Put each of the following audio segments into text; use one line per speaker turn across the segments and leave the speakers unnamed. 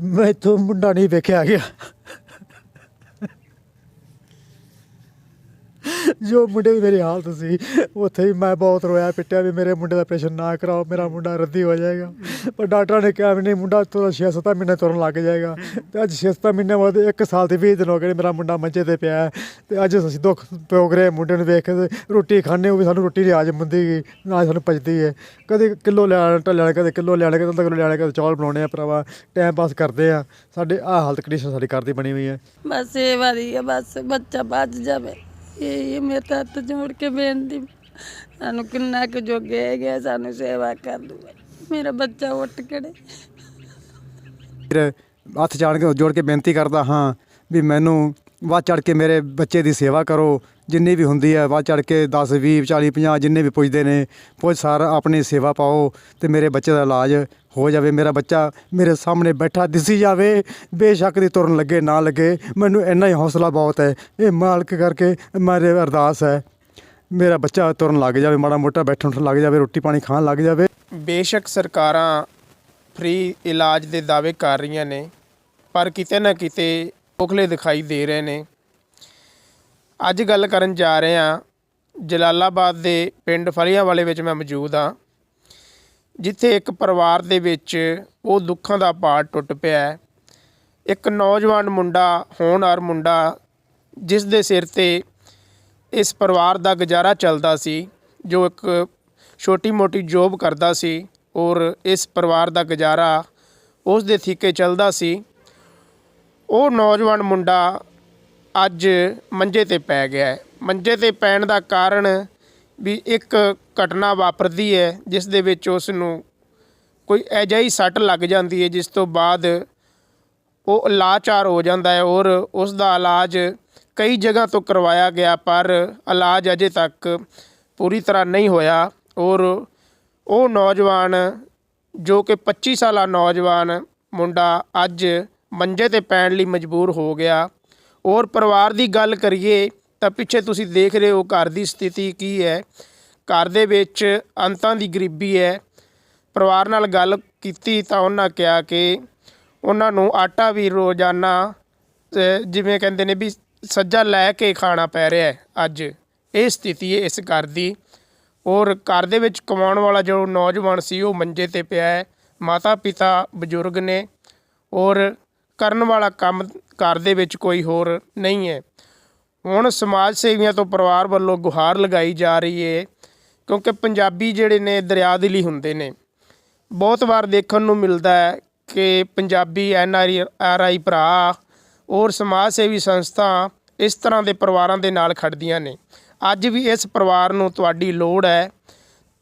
ਮੈਂ ਇੱਥੋਂ ਮੁੰਡਾ ਨਹੀਂ ਵੇਖਿਆ ਗਿਆ। ਜੋ ਮੁੰਡੇ ਦੀ ਮੇਰੀ ਹਾਲਤ ਸੀ, ਉੱਥੇ ਵੀ ਮੈਂ ਬਹੁਤ ਰੋਇਆ, ਪਿੱਟਿਆ ਵੀ ਮੇਰੇ ਮੁੰਡੇ ਦਾ ਆਪਰੇਸ਼ਨ ਨਾ ਕਰਾਓ, ਮੇਰਾ ਮੁੰਡਾ ਰੱਦੀ ਹੋ ਜਾਏਗਾ। ਪਰ ਡਾਕਟਰਾਂ ਨੇ ਕਿਹਾ ਵੀ ਨਹੀਂ, ਮੁੰਡਾ ਤੋਂ 6-7 ਮਹੀਨੇ ਤੁਰਨ ਲੱਗ ਜਾਏਗਾ। ਤੇ ਅੱਜ 6-7 ਮਹੀਨੇ ਬਾਅਦ 1 ਸਾਲ ਤੇ 20 ਦਿਨ ਹੋ ਗਏ ਮੇਰਾ ਮੁੰਡਾ ਮੰਜੇ ਤੇ ਪਿਆ ਹੈ। ਤੇ ਅੱਜ ਅਸੀਂ ਦੁੱਖ ਭੋਗ ਰਹੇ ਮੁੰਡੇ ਨੂੰ ਵੇਖ ਕੇ, ਰੋਟੀ ਖਾਣੇ ਉਹ ਵੀ ਸਾਨੂੰ ਰੋਟੀ ਨਹੀਂ ਆਜਮ ਹੁੰਦੀ ਗੀ ਨਾ ਸਾਨੂੰ ਪਚਦੀ ਹੈ। ਕਦੇ ਕਿਲੋ ਲਿਆਣ ਢੱਲਣ ਕਦੇ ਕਿਲੋ ਲਿਆਣ ਕਦੇ ਅੱਧਾ ਕਿਲੋ ਲਿਆਣ ਕਦੇ ਚੌਲ ਬਣਾਉਣੇ ਆ ਭਰਾਵਾ ਟਾਈਮ ਪਾਸ ਕਰਦੇ ਆ ਸਾਡੇ ਆਹ ਹਾਲਤ ਕੰਡੀਸ਼ਨ ਸਾਡੀ ਘਰ ਦੀ ਬਣੀ ਹੋਈ ਹੈ।
ਬਸ ਇਹ ਵਾਰੀ ਹੈ ਬਸ ਬੱਚਾ ਬਚ ਜਾਵੇ। ਇਹ ਮੇਰੇ ਹੱਥ ਜੋੜ ਕੇ ਬੇਨਤੀ ਸਾਨੂੰ ਕਿੰਨਾ ਕੁ ਜੋਗੇ ਹੈਗੇ, ਸਾਨੂੰ ਸੇਵਾ ਕਰ ਦੂਗਾ ਮੇਰਾ ਬੱਚਾ ਉੱਠ ਖੜੇ
ਫਿਰ ਹੱਥ ਚਾੜ ਕੇ ਜੋੜ ਕੇ ਬੇਨਤੀ ਕਰਦਾ ਹਾਂ ਵੀ ਮੈਨੂੰ ਵੱਧ ਚੜ ਕੇ ਮੇਰੇ ਬੱਚੇ ਦੀ ਸੇਵਾ ਕਰੋ। ਜਿੰਨੀ ਵੀ ਹੁੰਦੀ ਹੈ, ਵੱਧ ਚੜ ਕੇ 10 20 40 50 ਜਿੰਨੇ ਵੀ ਪੁੱਜਦੇ ਨੇ, ਪੁੱਜ ਸਾਰ ਆਪਣੀ ਸੇਵਾ ਪਾਓ ਤੇ ਮੇਰੇ ਬੱਚੇ ਦਾ ਇਲਾਜ ਹੋ ਜਾਵੇ, ਮੇਰਾ ਬੱਚਾ ਮੇਰੇ ਸਾਹਮਣੇ ਬੈਠਾ ਦਿਸੀ ਜਾਵੇ, ਬੇਸ਼ੱਕ ਦੀ ਤੁਰਨ ਲੱਗੇ, ਨਾ ਲੱਗੇ, ਮੈਨੂੰ ਇੰਨਾ ਹੀ ਹੌਸਲਾ ਬਹੁਤ ਹੈ। ਇਹ ਮਾਲਕ ਕਰਕੇ ਮੇਰੇ ਅਰਦਾਸ ਹੈ। ਮੇਰਾ ਬੱਚਾ ਤੁਰਨ ਲੱਗ ਜਾਵੇ, ਮਾੜਾ ਮੋਟਾ ਬੈਠਣ ਉੱਠਣ ਲੱਗ ਜਾਵੇ, ਰੋਟੀ ਪਾਣੀ ਖਾਣ ਲੱਗ ਜਾਵੇ।
ਬੇਸ਼ੱਕ ਸਰਕਾਰਾਂ ਫ੍ਰੀ ਇਲਾਜ ਦੇ ਦਾਅਵੇ ਕਰ ਰਹੀਆਂ ਨੇ, ਪਰ ਕਿਤੇ ਨਾ ਕਿਤੇ ਖੋਖਲੇ ਦਿਖਾਈ ਦੇ ਰਹੇ ਨੇ। ਅੱਜ ਗੱਲ ਕਰਨ ਜਾ ਰਹੇ ਹਾਂ, ਜਲਾਲਾਬਾਦ ਦੇ ਪਿੰਡ ਫਲੀਆਂਵਾਲੇ ਵਿੱਚ ਮੈਂ ਮੌਜੂਦ ਹਾਂ। ਜਿੱਥੇ ਇੱਕ ਪਰਿਵਾਰ ਦੇ ਵਿੱਚ ਉਹ ਦੁੱਖਾਂ ਦਾ ਪਾੜ ਟੁੱਟ ਪਿਆ ਹੈ। ਇੱਕ ਨੌਜਵਾਨ ਮੁੰਡਾ, ਹੋਣਹਾਰ ਮੁੰਡਾ ਜਿਸ ਦੇ ਸਿਰ ਤੇ ਇਸ ਪਰਿਵਾਰ ਦਾ ਗੁਜ਼ਾਰਾ ਚੱਲਦਾ ਸੀ, ਜੋ ਇੱਕ ਛੋਟੀ ਮੋਟੀ ਜੋਬ ਕਰਦਾ ਸੀ ਔਰ ਇਸ ਪਰਿਵਾਰ ਦਾ ਗੁਜ਼ਾਰਾ ਉਸ ਦੇ ਥੀਕੇ ਚੱਲਦਾ ਸੀ। ਉਹ ਨੌਜਵਾਨ ਮੁੰਡਾ ਅੱਜ ਮੰਜੇ ਤੇ ਪੈ ਗਿਆ ਹੈ। ਮੰਜੇ ਤੇ ਪੈਣ ਦਾ ਕਾਰਨ ਵੀ ਇੱਕ ਘਟਨਾ ਵਾਪਰਦੀ ਹੈ, ਜਿਸ ਦੇ ਵਿੱਚ ਉਸ ਨੂੰ ਕੋਈ ਅਜਿਹੀ ਸੱਟ ਲੱਗ ਜਾਂਦੀ ਹੈ, ਜਿਸ ਤੋਂ ਬਾਅਦ ਉਹ ਲਾਚਾਰ ਹੋ ਜਾਂਦਾ ਹੈ ਔਰ ਉਸ ਦਾ ਇਲਾਜ ਕਈ ਜਗ੍ਹਾ ਤੋਂ ਕਰਵਾਇਆ ਗਿਆ, ਪਰ ਇਲਾਜ ਅਜੇ ਤੱਕ ਪੂਰੀ ਤਰ੍ਹਾਂ ਨਹੀਂ ਹੋਇਆ ਔਰ ਉਹ ਨੌਜਵਾਨ, ਜੋ ਕਿ 25 ਸਾਲਾ ਨੌਜਵਾਨ ਮੁੰਡਾ ਅੱਜ ਮੰਜੇ ਤੇ ਪੈਣ ਲਈ ਮਜਬੂਰ ਹੋ ਗਿਆ ਔਰ ਪਰਿਵਾਰ ਦੀ ਗੱਲ ਕਰੀਏ ਤਾਂ ਪਿੱਛੇ ਤੁਸੀਂ ਦੇਖ ਰਹੇ ਹੋ ਘਰ ਦੀ ਸਥਿਤੀ ਕੀ ਹੈ। ਘਰ ਦੇ ਵਿੱਚ ਅੰਤਾਂ ਦੀ ਗਰੀਬੀ ਹੈ। ਪਰਿਵਾਰ ਨਾਲ ਗੱਲ ਕੀਤੀ ਤਾਂ ਉਹਨਾਂ ਕਿਹਾ ਕਿ ਉਹਨਾਂ ਨੂੰ ਆਟਾ ਵੀ ਰੋਜ਼ਾਨਾ ਜਿਵੇਂ ਕਹਿੰਦੇ ਨੇ ਵੀ ਸੱਜਾ ਲੈ ਕੇ ਖਾਣਾ ਪੈ ਰਿਹਾ ਹੈ ਅੱਜ। ਇਹ ਸਥਿਤੀ ਹੈ ਇਸ ਘਰ ਦੀ। ਔਰ ਘਰ ਦੇ ਵਿੱਚ ਕਮਾਉਣ ਵਾਲਾ ਜੋ ਨੌਜਵਾਨ ਸੀ, ਉਹ ਮੰਜੇ ਤੇ ਪਿਆ ਹੈ। ਮਾਤਾ ਪਿਤਾ ਬਜ਼ੁਰਗ ਨੇ। ਔਰ ਕਰਨ ਵਾਲਾ ਕੰਮ ਘਰ ਦੇ ਵਿੱਚ ਕੋਈ ਹੋਰ ਨਹੀਂ ਹੈ। ਹੁਣ ਸਮਾਜ ਸੇਵੀਆਂ ਤੋਂ ਪਰਿਵਾਰ ਵੱਲੋਂ ਗੁਹਾਰ ਲਗਾਈ ਜਾ ਰਹੀ ਹੈ। ਕਿਉਂਕਿ ਪੰਜਾਬੀ ਜਿਹੜੇ ਨੇ ਦਰਿਆ ਦਿਲੀ ਹੁੰਦੇ ਨੇ। ਬਹੁਤ ਵਾਰ ਦੇਖਣ ਨੂੰ ਮਿਲਦਾ ਹੈ ਕਿ ਪੰਜਾਬੀ ਐਨ ਆਰ ਆਈ ਭਰਾ ਔਰ ਸਮਾਜ ਸੇਵੀ ਸੰਸਥਾ ਇਸ ਤਰ੍ਹਾਂ ਦੇ ਪਰਿਵਾਰਾਂ ਦੇ ਨਾਲ ਖੜਦੀਆਂ ਨੇ। ਅੱਜ ਵੀ ਇਸ ਪਰਿਵਾਰ ਨੂੰ ਤੁਹਾਡੀ ਲੋੜ ਹੈ।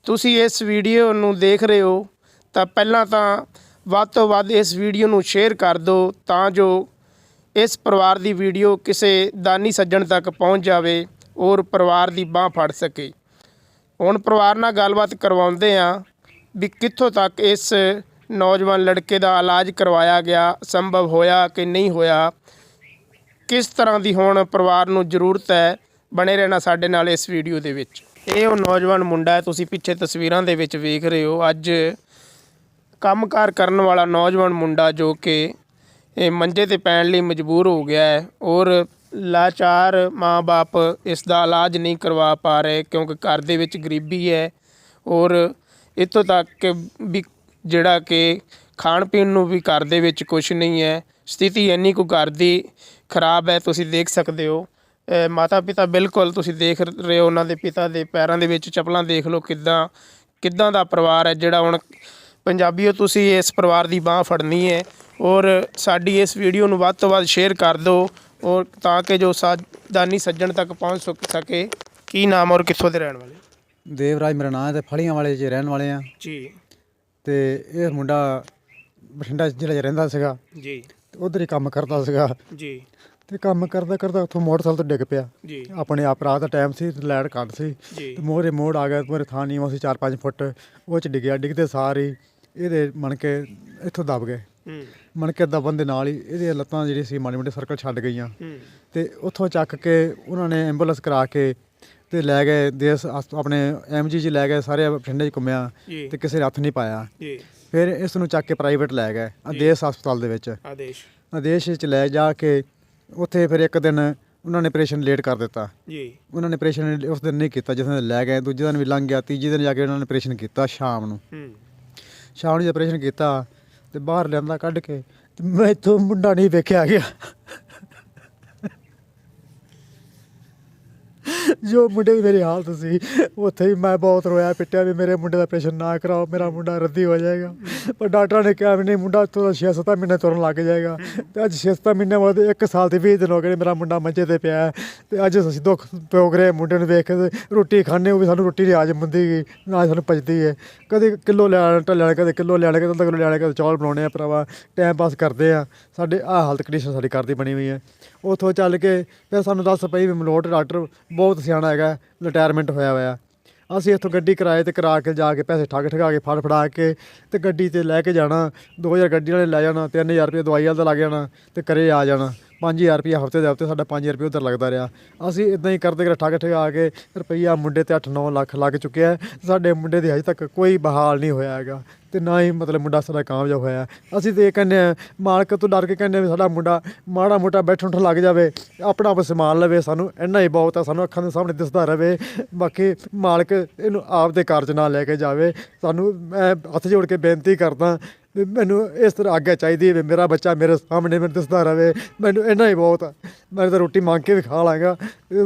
ਤੁਸੀਂ ਇਸ ਵੀਡੀਓ ਨੂੰ ਦੇਖ ਰਹੇ ਹੋ ਤਾਂ ਪਹਿਲਾਂ ਤਾਂ ਵੱਧ ਤੋਂ ਵੱਧ ਇਸ ਵੀਡੀਓ ਨੂੰ ਸ਼ੇਅਰ ਕਰ ਦਿਓ ਤਾਂ ਜੋ ਇਸ ਪਰਿਵਾਰ ਦੀ ਵੀਡੀਓ ਕਿਸੇ ਦਾਨੀ ਸੱਜਣ ਤੱਕ ਪਹੁੰਚ ਜਾਵੇ ਔਰ ਪਰਿਵਾਰ ਦੀ ਬਾਹ ਫੜ ਸਕੇ। ਹੁਣ ਪਰਿਵਾਰ ਨਾਲ ਗੱਲਬਾਤ ਕਰਵਾਉਂਦੇ ਆ ਵੀ ਕਿੱਥੋਂ ਤੱਕ ਇਸ ਨੌਜਵਾਨ ਲੜਕੇ ਦਾ ਇਲਾਜ ਕਰਵਾਇਆ ਗਿਆ, ਸੰਭਵ ਹੋਇਆ ਕਿ ਨਹੀਂ ਹੋਇਆ। ਕਿਸ ਤਰ੍ਹਾਂ ਦੀ ਹੁਣ ਪਰਿਵਾਰ ਨੂੰ ਜ਼ਰੂਰਤ ਹੈ, ਬਣੇ ਰਹਿਣਾ ਸਾਡੇ ਨਾਲ ਇਸ ਵੀਡੀਓ ਦੇ ਵਿੱਚ। ਇਹ ਉਹ ਨੌਜਵਾਨ ਮੁੰਡਾ ਹੈ, ਤੁਸੀਂ ਪਿੱਛੇ ਤਸਵੀਰਾਂ ਦੇ ਵਿੱਚ ਵੇਖ ਰਹੇ ਹੋ। ਅੱਜ ਕੰਮਕਾਰ ਕਰਨ ਵਾਲਾ ਨੌਜਵਾਨ ਮੁੰਡਾ ਜੋ ਕਿ ਇਹ ਮੰਜੇ ਤੇ ਪੈਣ ਲਈ ਮਜਬੂਰ ਹੋ ਗਿਆ ਹੈ ਔਰ ਲਾਚਾਰ ਮਾਂ-ਬਾਪ ਇਸ ਦਾ ਇਲਾਜ ਨਹੀਂ ਕਰਵਾ ਪਾ ਰਹੇ ਕਿਉਂਕਿ ਘਰ ਦੇ ਵਿੱਚ ਗਰੀਬੀ ਹੈ ਔਰ ਇੱਥੋਂ ਤੱਕ ਕਿ ਵੀ ਜਿਹੜਾ ਕਿ ਖਾਣ ਪੀਣ ਨੂੰ ਵੀ ਘਰ ਦੇ ਵਿੱਚ ਕੁਝ ਨਹੀਂ ਹੈ, ਸਥਿਤੀ ਇੰਨੀ ਕੁ ਘਰ ਦੀ ਖਰਾਬ ਹੈ, ਤੁਸੀਂ ਦੇਖ ਸਕਦੇ ਹੋ। ਮਾਤਾ ਪਿਤਾ ਬਿਲਕੁਲ ਤੁਸੀਂ ਦੇਖ ਰਹੇ ਹੋ ਉਹਨਾਂ ਦੇ ਪਿਤਾ ਦੇ ਪੈਰਾਂ ਦੇ ਵਿੱਚ ਚੱਪਲਾਂ, ਦੇਖ ਲਓ ਕਿੱਦਾਂ ਕਿੱਦਾਂ ਦਾ ਪਰਿਵਾਰ ਹੈ ਜਿਹੜਾ ਹੁਣ ਪੰਜਾਬੀਓ ਤੁਸੀਂ ਇਸ ਪਰਿਵਾਰ ਦੀ ਬਾਹ ਫੜਨੀ ਹੈ ਔਰ ਸਾਡੀ ਇਸ ਵੀਡੀਓ ਨੂੰ ਵੱਧ ਤੋਂ ਵੱਧ ਸ਼ੇਅਰ ਕਰ ਦਿਓ। ਔਰ ਤਾਂ ਕਿ ਜੋ ਸਾਦਾਨੀ ਸੱਜਣ ਤੱਕ ਪਹੁੰਚ ਸਕ- ਸਕੇ ਕੀ ਨਾਮ ਔਰ ਕਿੱਥੋਂ ਦੇ ਰਹਿਣ ਵਾਲੇ?
ਦੇਵਰਾਜ ਮੇਰਾ ਨਾਂ ਹੈ ਤੇ ਫਲੀਆਂ ਵਾਲੇ 'ਚ ਰਹਿਣ ਵਾਲੇ ਆ
ਜੀ।
ਤੇ ਇਹ ਮੁੰਡਾ ਬਠਿੰਡਾ ਜ਼ਿਲ੍ਹੇ 'ਚ ਰਹਿੰਦਾ ਸੀਗਾ।
ਜੀ।
ਤੇ ਉਧਰ ਹੀ ਕੰਮ ਕਰਦਾ ਸੀਗਾ।
ਜੀ।
ਤੇ ਕੰਮ ਕਰਦਾ ਕਰਦਾ ਉੱਥੋਂ ਮੋਟਰਸਾਈਕਲ ਤੋਂ ਡਿੱਗ ਪਿਆ।
ਜੀ।
ਆਪਣੇ ਆਪ ਰਾਤ ਦਾ ਟਾਈਮ ਸੀ ਤੇ ਲਾਈਟ ਕੱਟ ਸੀ।
ਜੀ।
ਤੇ ਮੋਰੇ ਮੋੜ ਆ ਗਿਆ ਮੋਰੇ ਥਾਂ ਨੀਵਾਂ ਸੀ 4-5 ਫੁੱਟ। ਉਹ ਚ ਡਿੱਗਿਆ ਡਿੱਗਦੇ ਸਾਰ ਹੀ ਇਹਦੇ ਮਣ ਕੇ ਇੱਥੋਂ ਦਬ ਗਏ।
ਹੂੰ
ਮਣ ਕੇ ਦਬਣ ਦੇ ਨਾਲ ਹੀ ਇਹਦੀਆਂ ਲੱਤਾਂ ਜਿਹੜੀ ਸੀ ਮਾੜੀ ਮੋਟੀ ਸਰਕਲ ਛੱਡ ਗਈਆਂ। ਤੇ ਉੱਥੋਂ ਚੱਕ ਕੇ ਉਹਨਾਂ ਨੇ ਐਂਬੂਲੈਂਸ ਕਰਾ ਕੇ ਤੇ ਲੈ ਗਏ ਦੇਸ ਆਪਣੇ ਐਮਜੀ ਜੀ ਲੈ ਗਏ ਸਾਰੇ ਬਠਿੰਡੇ ਚ ਘੁੰਮਿਆ
ਜੀ।
ਤੇ ਕਿਸੇ ਨੇ ਹੱਥ ਨਹੀਂ ਪਾਇਆ।
ਜੀ।
ਫਿਰ ਇਸ ਨੂੰ ਚੱਕ ਕੇ ਪ੍ਰਾਈਵੇਟ ਲੈ ਗਏ ਆਦੇਸ਼ ਹਸਪਤਾਲ ਦੇ ਵਿੱਚ।
ਆਦੇਸ਼।
ਆਦੇਸ਼ ਵਿੱਚ ਲੈ ਜਾ ਕੇ ਉੱਥੇ ਫਿਰ ਇੱਕ ਦਿਨ ਉਹਨਾਂ ਨੇ ਆਪਰੇਸ਼ਨ ਲੇਟ ਕਰ ਦਿੱਤਾ।
ਜੀ।
ਉਹਨਾਂ ਨੇ ਆਪਰੇਸ਼ਨ ਉਸ ਦਿਨ ਨਹੀਂ ਕੀਤਾ ਜਿਸ ਦਿਨ ਲੈ ਗਏ ਦੂਜੇ ਦਿਨ ਵੀ ਲੰਘ ਗਿਆ ਤੀਜੇ ਦਿਨ ਜਾ ਕੇ ਉਹਨਾਂ ਨੇ ਆਪਰੇਸ਼ਨ ਕੀਤਾ ਸ਼ਾਮ ਨੂੰ।
ਹੂੰ।
ਸ਼ਾਮ ਨੂੰ ਆਪਰੇਸ਼ਨ ਕੀਤਾ ਤੇ ਬਾਹਰ ਲਿਆਂਦਾ ਕੱਢ ਕੇ ਤੇ ਮੈਂ ਇੱਥੋਂ ਮੁੰਡਾ ਨਹੀਂ ਵੇਖਿਆ ਗਿਆ। ਜੋ ਮੁੰਡੇ ਦੀ ਮੇਰੀ ਹਾਲਤ ਸੀ, ਉੱਥੇ ਹੀ ਮੈਂ ਬਹੁਤ ਰੋਇਆ, ਪਿੱਟਿਆ ਵੀ ਮੇਰੇ ਮੁੰਡੇ ਦਾ ਆਪਰੇਸ਼ਨ ਨਾ ਕਰਾਓ, ਮੇਰਾ ਮੁੰਡਾ ਰੱਦੀ ਹੋ ਜਾਏਗਾ। ਪਰ ਡਾਕਟਰਾਂ ਨੇ ਕਿਹਾ ਵੀ ਨਹੀਂ, ਮੁੰਡਾ ਤੋਂ 6-7 ਮਹੀਨੇ ਤੁਰਨ ਲੱਗ ਜਾਏਗਾ। ਤੇ ਅੱਜ 6-7 ਮਹੀਨੇ ਬਾਅਦ 1 ਸਾਲ ਤੇ 20 ਦਿਨ ਹੋ ਗਏ ਮੇਰਾ ਮੁੰਡਾ ਮੰਜੇ ਤੇ ਪਿਆ। ਤੇ ਅੱਜ ਅਸੀਂ ਦੁੱਖ ਪਿਓਗ ਰਹੇ ਮੁੰਡੇ ਨੂੰ ਵੇਖ ਕੇ ਰੋਟੀ ਖਾਣੇ ਉਹ ਵੀ ਸਾਨੂੰ ਰੋਟੀ ਨਹੀਂ ਹਾਜ਼ਮ ਹੁੰਦੀ ਗੀ, ਨਾ ਸਾਨੂੰ ਪਚਦੀ ਹੈ ਕਦੇ ਕਿਲੋ ਲਿਆਣ ਟੱਲਿਆਣ ਕਦੇ ਕਿਲੋ ਲਿਆਣ ਕਦੇ ਅੱਧਾ ਕਿਲੋ ਲਿਆਣ ਕਦੇ ਚੌਲ ਬਣਾਉਣੇ ਆ ਭਰਾਵਾ ਟਾਈਮ ਪਾਸ ਕਰਦੇ ਆ। ਸਾਡੇ ਆਹ ਹਾਲਤ ਕੰਡੀਸ਼ਨ ਸਾਡੀ ਕਰਦੀ ਬਣੀ ਹੋਈ ਹੈ ਉਥੋਂ ਚੱਲ ਕੇ ਫਿਰ ਸਾਨੂੰ ਦੱਸ ਪਈ ਵੀ ਮਲੋਟ ਡਾਕਟਰ ਬਹੁਤ ਸਿਆਣਾ ਹੈਗਾ ਰਿਟਾਇਰਮੈਂਟ ਹੋਇਆ ਹੋਇਆ। ਅਸੀਂ ਇੱਥੋਂ ਗੱਡੀ ਕਿਰਾਏ ਤੇ ਕਰਾ ਕੇ ਜਾ ਕੇ ਪੈਸੇ ਠੱਗ ਠਗਾ ਕੇ ਫੜ ਫੜਾ ਕੇ ਤੇ ਗੱਡੀ ਤੇ ਲੈ ਕੇ ਜਾਣਾ 2000 ਗੱਡੀ ਵਾਲੇ ਲੈ ਜਾਣਾ 3000 ਰੁਪਏ ਦਵਾਈ ਵਾਲਾ ਦਾ ਲੱਗ ਜਾਣਾ ਤੇ ਘਰੇ ਆ ਜਾਣਾ। 5000 ਰੁਪਏ ਹਫ਼ਤੇ ਦੇ ਹਫ਼ਤੇ ਸਾਡਾ 5000 ਰੁਪਏ ਉਧਰ ਲੱਗਦਾ ਰਿਹਾ। ਅਸੀਂ ਇਦਾਂ ਹੀ ਕਰਦੇ ਕਰ ਠੱਗ ਠਗਾ ਕੇ ਰੁਪਈਆ ਮੁੰਡੇ ਤੇ 8-9 ਲੱਖ ਲੱਗ ਚੁੱਕਿਆ ਹੈ। ਸਾਡੇ ਮੁੰਡੇ ਦੀ ਹਜੇ ਤੱਕ ਕੋਈ ਬਹਾਲ ਨਹੀਂ ਹੋਇਆ ਹੈਗਾ ਤੇ ਨਾ ਹੀ ਮਤਲਬ ਮੁੰਡਾ ਸਾਡਾ ਕਾਮਯਾਬ ਹੋਇਆ। ਅਸੀਂ ਤੇ ਇਹ ਕਹਿੰਦੇ ਆ ਮਾਲਕ ਤੋਂ ਡਰ ਕੇ ਕਹਿੰਦੇ ਆ ਵੀ ਸਾਡਾ ਮੁੰਡਾ ਮਾੜਾ ਮੋਟਾ ਬੈਠਣ ਉੱਠ ਲੱਗ ਜਾਵੇ, ਆਪਣਾ ਆਪ ਸਮਾਨ ਲਵੇ ਸਾਨੂੰ, ਇੰਨਾ ਹੀ ਬਹੁਤ ਆ ਸਾਨੂੰ ਅੱਖਾਂ ਦੇ ਸਾਹਮਣੇ ਦਿਸਦਾ ਰਵੇ। ਬਾਕੀ ਮਾਲਕ ਇਹਨੂੰ ਆਪ ਦੇ ਕਾਰਜ ਨਾਲ ਲੈ ਕੇ ਜਾਵੇ। ਸਾਨੂੰ ਮੈਂ ਹੱਥ ਜੋੜ ਕੇ ਬੇਨਤੀ ਕਰਦਾ ਵੀ ਮੈਨੂੰ ਇਸ ਤਰ੍ਹਾਂ ਆਗਿਆ ਚਾਹੀਦੀ ਹੈ ਵੀ ਮੇਰਾ ਬੱਚਾ ਮੇਰੇ ਸਾਹਮਣੇ ਮੈਨੂੰ ਦਿਸਦਾ ਰਵੇ। ਮੈਨੂੰ ਇੰਨਾ ਹੀ ਬਹੁਤ ਆ। ਮੈਂ ਤਾਂ ਰੋਟੀ ਮੰਗ ਕੇ ਵੀ ਖਾ ਲਾਂਗਾ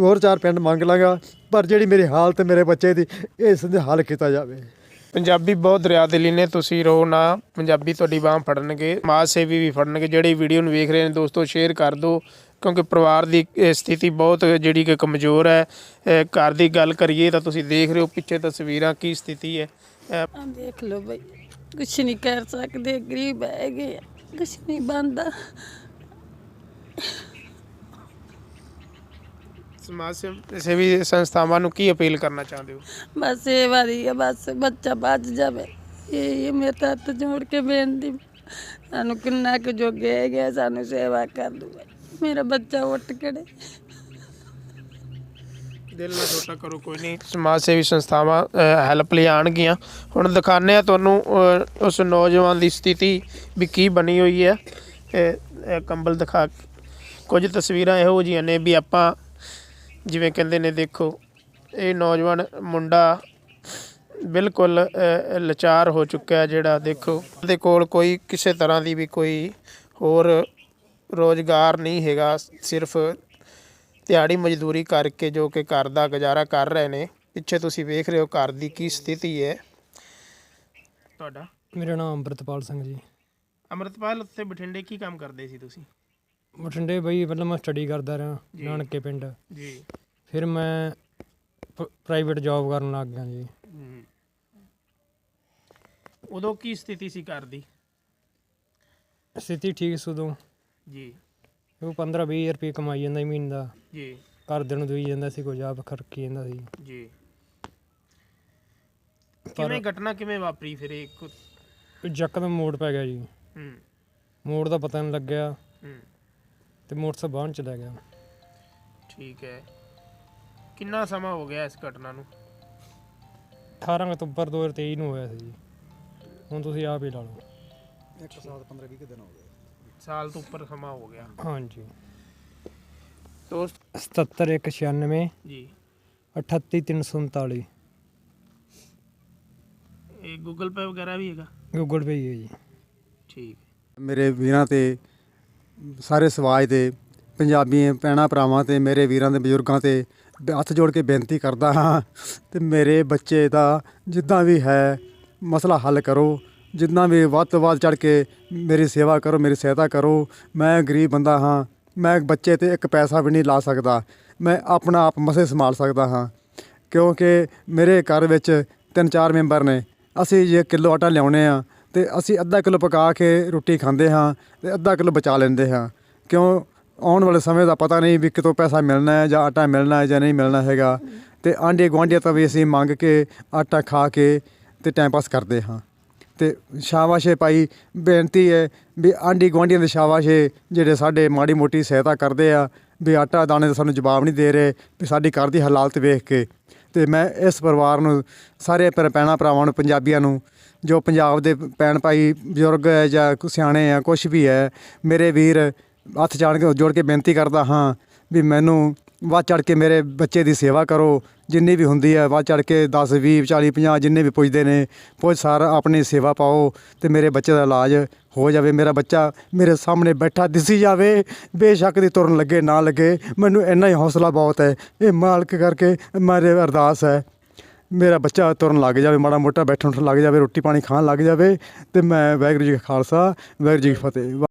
ਹੋਰ ਚਾਰ ਪਿੰਡ ਮੰਗ ਲਾਂਗਾ ਪਰ ਜਿਹੜੀ ਮੇਰੀ ਹਾਲਤ ਮੇਰੇ ਬੱਚੇ ਦੀ ਇਸ ਦੇ ਹੱਲ ਕੀਤਾ ਜਾਵੇ।
ਪੰਜਾਬੀ ਬਹੁਤ ਦਰਿਆ ਦਿਲੀ ਨੇ ਤੁਸੀਂ ਰੋ ਨਾ ਪੰਜਾਬੀ ਤੁਹਾਡੀ ਬਾਹ ਫੜਨਗੇ ਸਮਾਜ ਸੇਵੀ ਵੀ ਫੜਨਗੇ ਜਿਹੜੇ ਵੀਡੀਓ ਨੂੰ ਵੇਖ ਰਹੇ ਨੇ ਦੋਸਤੋ ਸ਼ੇਅਰ ਕਰ ਦਿਓ ਕਿਉਂਕਿ ਪਰਿਵਾਰ ਦੀ ਸਥਿਤੀ ਬਹੁਤ ਜਿਹੜੀ ਕਿ ਕਮਜ਼ੋਰ ਹੈ। ਘਰ ਦੀ ਗੱਲ ਕਰੀਏ ਤਾਂ ਤੁਸੀਂ ਦੇਖ ਰਹੇ ਹੋ ਪਿੱਛੇ ਤਸਵੀਰਾਂ ਕੀ ਸਥਿਤੀ ਹੈ।
ਦੇਖ ਲਓ ਬਈ। ਕੁਛ ਨਹੀਂ ਕਰ ਸਕਦੇ ਗਰੀਬ ਹੈਗੇ ਕੁਛ ਨਹੀਂ ਬੰਦਾ
ਸਮਾਜ ਸੇਵ- ਸੇਵੀ ਸੰਸਥਾਵਾਂ ਨੂੰ ਕੀ ਅਪੀਲ ਕਰਨਾ ਚਾਹੁੰਦੇ ਹੋ?
ਬਸ ਇਹ ਵਾਰੀ ਹੈ ਬਸ ਬੱਚਾ ਬਚ ਜਾਵੇ। ਇਹ ਮੇਰੇ ਤਾਂ ਹੱਥ ਜੋੜ ਕੇ ਬੇਨਤੀ ਸਾਨੂੰ ਕਿੰਨਾ ਕੁ ਜੋਗੇ ਹੈਗੇ ਆ, ਸਾਨੂੰ ਸੇਵਾ ਕਰ ਦੂਗਾ। ਮੇਰਾ ਬੱਚਾ ਉੱਠ ਖੜੇ
ਦਿਲ ਨਾ ਛੋਟਾ ਕਰੋ ਕੋਈ ਨਹੀਂ। ਸਮਾਜ ਸੇਵੀ ਸੰਸਥਾਵਾਂ ਹੈਲਪ ਲਈ ਆਣਗੀਆਂ ਹੁਣ ਦਿਖਾਣੇ ਆ ਤੁਹਾਨੂੰ ਉਸ ਨੌਜਵਾਨ ਦੀ ਸਥਿਤੀ ਵੀ ਕੀ ਬਣੀ ਹੋਈ ਹੈ। ਇਹ ਕੰਬਲ ਦਿਖਾ ਕੁਝ ਤਸਵੀਰਾਂ ਇਹੋ ਜਿਹੀਆਂ ਨੇ ਵੀ ਆਪਾਂ ਜਿਵੇਂ ਕਹਿੰਦੇ ਨੇ ਦੇਖੋ ਇਹ ਨੌਜਵਾਨ ਮੁੰਡਾ ਬਿਲਕੁਲ ਅਹ, ਲਾਚਾਰ ਹੋ ਚੁੱਕਾ ਹੈ ਜਿਹੜਾ ਦੇਖੋ। ਉਹਦੇ ਕੋਲ ਕੋਈ ਕਿਸੇ ਤਰ੍ਹਾਂ ਦੀ ਵੀ ਕੋਈ ਹੋਰ ਰੋਜ਼ਗਾਰ ਨਹੀਂ ਹੈਗਾ ਸਿਰਫ ਦਿਹਾੜੀ ਮਜ਼ਦੂਰੀ ਕਰਕੇ ਜੋ ਕਿ ਘਰ ਦਾ ਗੁਜ਼ਾਰਾ ਕਰ ਰਹੇ ਨੇ ਪਿੱਛੇ ਤੁਸੀਂ ਵੇਖ ਰਹੇ ਹੋ ਘਰ ਦੀ ਕੀ ਸਥਿਤੀ ਹੈ। ਤੁਹਾਡਾ?
ਮੇਰਾ ਨਾਮ ਅੰਮ੍ਰਿਤਪਾਲ ਸਿੰਘ ਜੀ।
ਅਮਰਤਪਾਲ ਉੱਥੇ ਬਠਿੰਡੇ ਕੀ ਕੰਮ ਕਰਦੇ ਸੀ ਤੁਸੀਂ?
ਬਠਿੰਡੇ ਬਈ ਪਹਿਲਾਂ ਮੈਂ ਸਟੱਡੀ ਕਰਦਾ ਰਿਹਾ
ਜੀ।
ਨਾਨਕੇ ਪਿੰਡ।
ਜੀ।
ਫਿਰ ਮੈਂ ਪ੍ਰਾਈਵੇਟ ਜੌਬ ਕਰਨ ਲੱਗ ਗਿਆ ਜੀ।
ਉਦੋਂ ਕੀ ਸਥਿਤੀ ਸੀ ਘਰ ਦੀ?
ਸਥਿਤੀ ਠੀਕ ਸੀ ਉਦੋਂ।
ਜੀ।
ਉਹ 15 20 ਰੁਪਏ ਕਮਾਈ ਜਾਂਦਾ ਸੀ ਮਹੀਨੇ ਦਾ।
ਜੀ।
ਘਰਦਿਆਂ ਨੂੰ ਦੇਈ ਜਾਂਦਾ ਸੀ ਕੋਈ ਆਪ ਖਰਕੀ ਜਾਂਦਾ ਸੀ।
ਜੀ। ਕਿਵੇਂ ਘਟਨਾ ਕਿਵੇਂ ਵਾਪਰੀ ਫਿਰ ਇੱਕ?
ਫਿਰ ਯਕਦਮ ਮੋੜ ਪੈ ਗਿਆ ਜੀ।
ਹੂੰ।
ਮੋੜ ਦਾ ਪਤਾ ਨਹੀਂ ਲੱਗਿਆ।
ਹੂੰ।
ਤੇ ਮੋਟਰਸਾਈਕਲ ਬਾਹਰ ਨੂੰ ਚਲਾ ਗਿਆ।
ਠੀਕ ਹੈ। ਕਿੰਨਾ ਸਮਾਂ ਹੋ ਗਿਆ ਇਸ ਘਟਨਾ ਨੂੰ?
18 ਅਕਤੂਬਰ 2023 ਨੂੰ ਹੋਇਆ ਸੀ ਜੀ। ਹੁਣ ਤੁਸੀਂ ਆਪ ਹੀ ਲਾ ਲਓ।
ਇੱਕ ਸਾਲ 15 20 ਦਿਨ ਹੋ ਗਏ।
ਸਾਲ ਤੋਂ ਉੱਪਰ ਸਮਾਂ ਹੋ ਗਿਆ।
ਹਾਂਜੀ। 77196
ਜੀ।
38339
ਇਹ ਗੂਗਲ ਪੇ ਵਗੈਰਾ ਵੀ ਹੈਗਾ?
ਗੂਗਲ ਪੇ ਹੀ ਹੈ ਜੀ।
ਠੀਕ।
ਮੇਰੇ ਵੀਰਾਂ ਤੇ ਸਾਰੇ ਸਮਾਜ ਦੇ ਪੰਜਾਬੀ ਭੈਣਾਂ ਭਰਾਵਾਂ ਤੇ ਮੇਰੇ ਵੀਰਾਂ ਦੇ ਬਜ਼ੁਰਗਾਂ ਤੇ ਹੱਥ ਜੋੜ ਕੇ ਬੇਨਤੀ ਕਰਦਾ ਹਾਂ ਤੇ ਮੇਰੇ ਬੱਚੇ ਦਾ ਜਿੱਦਾਂ ਵੀ ਹੈ ਮਸਲਾ ਹੱਲ ਕਰੋ। ਜਿੰਨਾ ਵੀ ਵੱਧ ਤੋਂ ਵੱਧ ਚੜ ਕੇ ਮੇਰੀ ਸੇਵਾ ਕਰੋ ਮੇਰੀ ਸਹਾਇਤਾ ਕਰੋ। ਮੈਂ ਗਰੀਬ ਬੰਦਾ ਹਾਂ ਮੈਂ ਬੱਚੇ ਤੇ ਇੱਕ ਪੈਸਾ ਵੀ ਨਹੀਂ ਲਾ ਸਕਦਾ। ਮੈਂ ਆਪਣਾ ਆਪ ਮਸੇ ਸੰਭਾਲ ਸਕਦਾ ਹਾਂ। ਕਿਉਂਕਿ ਮੇਰੇ ਘਰ ਵਿੱਚ ਤਿੰਨ ਚਾਰ ਮੈਂਬਰ ਨੇ। ਅਸੀਂ ਜੇ ਕਿਲੋ ਆਟਾ ਲਿਆਉਣੇ ਆ ਤੇ ਅਸੀਂ ਅੱਧਾ ਕਿਲੋ ਪਕਾ ਕੇ ਰੋਟੀ ਖਾਂਦੇ ਹਾਂ ਤੇ ਅੱਧਾ ਕਿਲੋ ਬਚਾ ਲੈਂਦੇ ਹਾਂ। ਕਿਉਂ? ਆਉਣ ਵਾਲੇ ਸਮੇਂ ਦਾ ਪਤਾ ਨਹੀਂ ਵੀ ਕਿਤੋਂ ਪੈਸਾ ਮਿਲਣਾ ਹੈ ਜਾਂ ਆਟਾ ਮਿਲਣਾ ਹੈ ਜਾਂ ਨਹੀਂ ਮਿਲਣਾ ਹੈਗਾ। ਤੇ ਆਂਡੇ ਗੁਆਂਢੀਆਂ ਤੋਂ ਵੀ ਅਸੀਂ ਮੰਗ ਕੇ ਆਟਾ ਖਾ ਕੇ ਤੇ ਟਾਈਮ ਪਾਸ ਕਰਦੇ ਹਾਂ। ਤੇ ਸ਼ਾਬਾਸ਼ ਏ ਭਾਈ, ਬੇਨਤੀ ਹੈ ਵੀ ਆਂਢੀ ਗੁਆਂਢੀਆਂ ਦੇ ਸ਼ਾਬਾਸ਼ ਏ ਜਿਹੜੇ ਸਾਡੇ ਮਾੜੀ ਮੋਟੀ ਸਹਾਇਤਾ ਕਰਦੇ ਆ, ਵੀ ਆਟਾ ਦਾਣੇ ਦਾ ਸਾਨੂੰ ਜਵਾਬ ਨਹੀਂ ਦੇ ਰਹੇ, ਵੀ ਸਾਡੀ ਘਰ ਦੀ ਹਾਲਾਤ ਵੇਖ ਕੇ। ਤੇ ਮੈਂ ਇਸ ਪਰਿਵਾਰ ਨੂੰ, ਸਾਰੇ ਭੈਣ- ਭੈਣਾਂ ਭਰਾਵਾਂ ਨੂੰ, ਪੰਜਾਬੀਆਂ ਨੂੰ, ਜੋ ਪੰਜਾਬ ਦੇ ਭੈਣ ਭਾਈ ਬਜ਼ੁਰਗ ਹੈ ਜਾਂ ਸਿਆਣੇ ਆ ਕੁਝ ਵੀ ਹੈ, ਮੇਰੇ ਵੀਰ ਹੱਥ ਜਾਣ ਕੇ ਜੋੜ ਕੇ ਬੇਨਤੀ ਕਰਦਾ ਹਾਂ ਵੀ ਮੈਨੂੰ ਵੱਧ ਚੜ ਕੇ ਮੇਰੇ ਬੱਚੇ ਦੀ ਸੇਵਾ ਕਰੋ, ਜਿੰਨੀ ਵੀ ਹੁੰਦੀ ਹੈ ਵੱਧ ਚੜ ਕੇ 10 20 40 50 ਜਿੰਨੇ ਵੀ ਪੁੱਜਦੇ ਨੇ ਪੁੱਜ ਸਾਰਾ ਆਪਣੀ ਸੇਵਾ ਪਾਓ ਤੇ ਮੇਰੇ ਬੱਚੇ ਦਾ ਇਲਾਜ ਹੋ ਜਾਵੇ। ਮੇਰਾ ਬੱਚਾ ਮੇਰੇ ਸਾਹਮਣੇ ਬੈਠਾ ਦਿਸੀ ਜਾਵੇ, ਬੇਸ਼ੱਕ ਦੀ ਤੁਰਨ ਲੱਗੇ, ਨਾ ਲੱਗੇ, ਮੈਨੂੰ ਇੰਨਾ ਹੀ ਹੌਸਲਾ ਬਹੁਤ ਹੈ। ਇਹ ਮਾਲਕ ਕਰਕੇ ਮੇਰੇ ਅਰਦਾਸ ਹੈ। ਮੇਰਾ ਬੱਚਾ ਤੁਰਨ ਲੱਗ ਜਾਵੇ, ਮਾੜਾ ਮੋਟਾ ਬੈਠਣ ਉੱਠਣ ਲੱਗ ਜਾਵੇ, ਰੋਟੀ ਪਾਣੀ ਖਾਣ ਲੱਗ ਜਾਵੇ ਤੇ ਮੈਂ ਵਾਹਿਗੁਰੂ ਜੀ ਕਾ ਖਾਲਸਾ, ਵਾਹਿਗੁਰੂ ਜੀ ਕੀ ਫਤਿਹ।